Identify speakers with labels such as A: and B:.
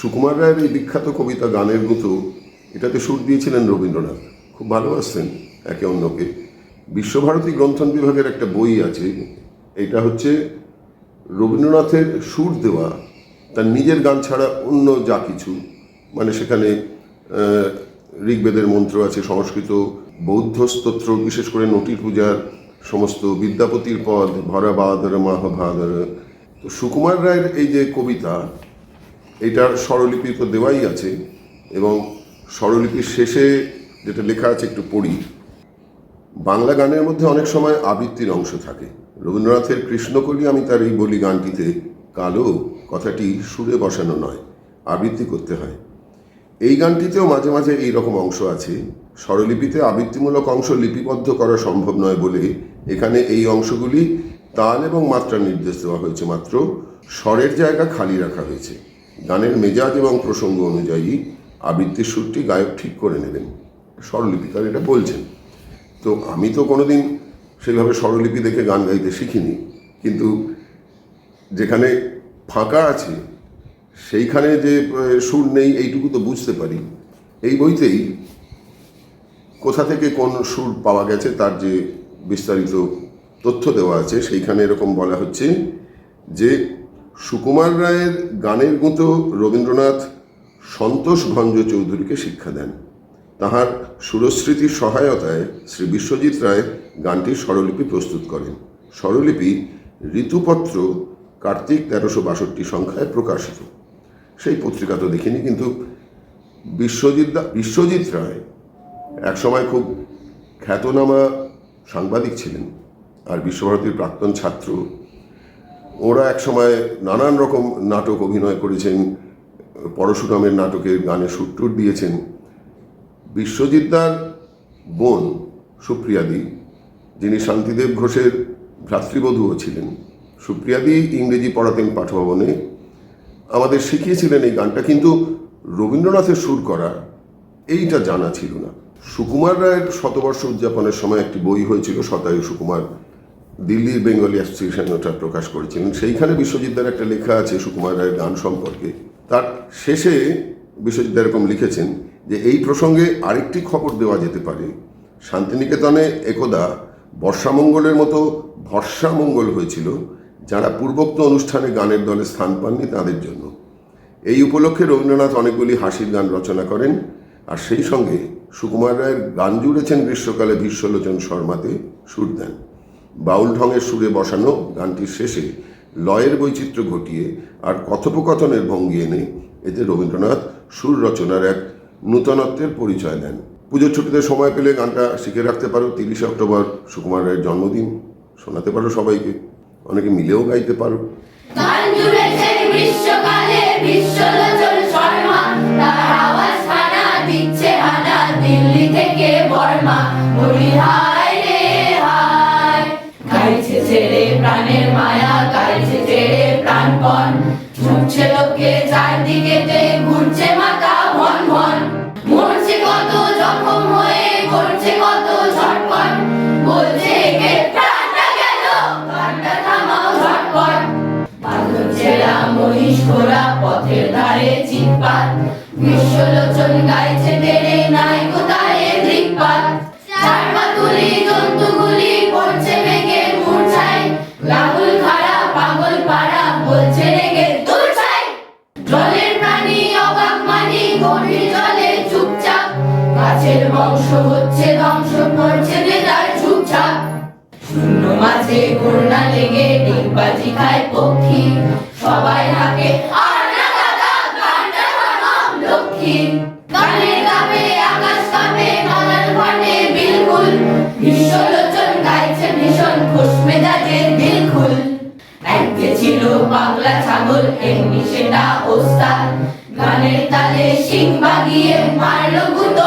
A: সুকুমার রায়ের এই বিখ্যাত কবিতা গানের মতো এটাতে সুর দিয়েছিলেন রবীন্দ্রনাথ। খুব ভালোবাসতেন একে অন্যকে। বিশ্বভারতী গ্রন্থন বিভাগের একটা বই আছে, এটা হচ্ছে রবীন্দ্রনাথের সুর দেওয়া, তার নিজের গান ছাড়া অন্য যা কিছু। মানে সেখানে ঋগ্বেদের মন্ত্র আছে, সংস্কৃত, বৌদ্ধ স্তোত্র, বিশেষ করে নটি পূজার সমস্ত বিদ্যাপতির পদ, ভরা বাদর মাহভাদর তো সুকুমার রায়ের এই যে কবিতা এটার স্বরলিপি তো দেওয়াই আছে এবং স্বরলিপির শেষে যেটা লেখা আছে একটু পড়ি। বাংলা গানের মধ্যে অনেক সময় আবৃত্তির অংশ থাকে। রবীন্দ্রনাথের কৃষ্ণকলি আমি তার এই বলি গানটিতে, কালো কথাটি সুরে বসানো নয়, আবৃত্তি করতে হয়। এই গানটিতেও মাঝে মাঝে এই রকম অংশ আছে। স্বরলিপিতে আবৃত্তিমূলক অংশ লিপিবদ্ধ করা সম্ভব নয় বলে এখানে এই অংশগুলি তাল এবং মাত্রা নির্দেশ দেওয়া হয়েছে, মাত্র স্বরের জায়গা খালি রাখা হয়েছে। গানের মেজাজ এবং প্রসঙ্গ অনুযায়ী আবৃত্তির সুরটি গায়ক ঠিক করে নেবেন। স্বরলিপিকার এটা বলছেন। তো আমি তো কোনোদিন সেইভাবে স্বরলিপি দেখে গান গাইতে শিখিনি, কিন্তু যেখানে ফাঁকা আছে, সেইখানে যে সুর নেই, এইটুকু তো বুঝতে পারি। এই বইতেই কোথা থেকে কোন সুর পাওয়া গেছে, তার যে বিস্তারিত তথ্য দেওয়া আছে, সেইখানে এরকম বলা হচ্ছে যে সুকুমার রায়ের গানের মতো রবীন্দ্রনাথ সন্তোষ ভঞ্জ চৌধুরীকে শিক্ষা দেন। তাহার সুরস্মৃতির সহায়তায় শ্রী বিশ্বজিৎ রায় গানটির স্বরলিপি প্রস্তুত করেন। স্বরলিপি ঋতুপত্র কার্তিক তেরোশো বাষট্টি সংখ্যায় প্রকাশিত। সেই পত্রিকা তো দেখিনি, কিন্তু বিশ্বজিৎ বিশ্বজিৎ রায় একসময় খুব খ্যাতনামা সাংবাদিক ছিলেন আর বিশ্বভারতীর প্রাক্তন ছাত্র ওরা একসময় নানান রকম নাটক অভিনয় করেছেন, পরশুরামের নাটকের গানে সুরটুর দিয়েছেন। বিশ্বজিৎদার বোন সুপ্রিয়াদি, যিনি শান্তিদেব ঘোষের ভ্রাতৃবধূও ছিলেন। সুপ্রিয়াদি ইংরেজি পড়াতেন পাঠভবনে। আমাদের শিখিয়েছিলেন এই গানটা, কিন্তু রবীন্দ্রনাথের সুর করা এইটা জানা ছিল না। সুকুমার রায়ের শতবর্ষ উদযাপনের সময় একটি বই হয়েছিল শতায়ু সুকুমার। দিল্লির বেঙ্গলি অ্যাসোসিয়েশন ওটা প্রকাশ করেছিলেন সেইখানে বিশ্বজিৎ বিশ্বজিৎদার একটা লেখা আছে, সুকুমার রায়ের গান সম্পর্কে। তার শেষে বিশ্বজিৎ এরকম লিখেছেন যে, এই প্রসঙ্গে আরেকটি খবর দেওয়া যেতে পারে। শান্তিনিকেতনে একদা বর্ষামঙ্গলের মতো ভরসামঙ্গল হয়েছিল, যারা পূর্বোক্ত অনুষ্ঠানে গানের দলে স্থান পাননি তাদের জন্য। এই উপলক্ষে রবীন্দ্রনাথ অনেকগুলি হাসির গান রচনা করেন। আর সেই সঙ্গে সুকুমার রায়ের গান জুড়েছেন গ্রীষ্মকালে ভীষ্মলোচন শর্মাতে সুর দেন। বাউল ঢঙের সুরে বসানো গানটির শেষে লয়ের বৈচিত্র্য ঘটিয়ে আর কথোপকথনের ভঙ্গি এনে এতে রবীন্দ্রনাথ সুর রচনার এক নূতনত্বের পরিচয় দেন। পুজোর ছুটিতে সময় পেলে গানটা শিখে রাখতে পারো তিরিশে অক্টোবর সুকুমার রায়ের জন্মদিন। শোনাতে পারো সবাইকে। অনেকে মিলেও গাইতে পারো।
B: দিল্লি থেকে বর্মা। বলি প্রাণপণ ছুটছে লোকে চারদিকেতে ঘুরছে মাথা ভন ভন। মরছে কত জখম হয়ে, করছে কত ঝটপট। বলছে কে প্রাণটা গেল গানটা থামাও ঝটপট। পাথর ছেঁড়া মহিষ ঘোড়া, পথের ধারে চিৎপাত। বিশ্বলোচন গাইছে তেরে নাই কোথায় দৃকপাত? চারপা তুলি, জন্তুগুলি পড়ছে ভেঙে মূর্ছায়। রাহুল খাড়া, পাগল পাড়া, বলছে করছে বেদার চুপচাপ শূন্য মাঝে করোনা লেগে ডিগবাজি খায় পক্ষী। সবাই হাঁকে, আর না দাদা, গানটা থামাও লক্ষ্মী। গানের গাবে, আকাশ কাঁপে বাগান ফাটে বিলকুল। বিশ্বলোচন গাইছে ভীষণ খুশ মেজাজের দিলখুল এককে ছিল পাগলা ছাগল, এমনি সেটা ওস্তাদ গানের তালে সিং বাগিয়ে মারলো গুত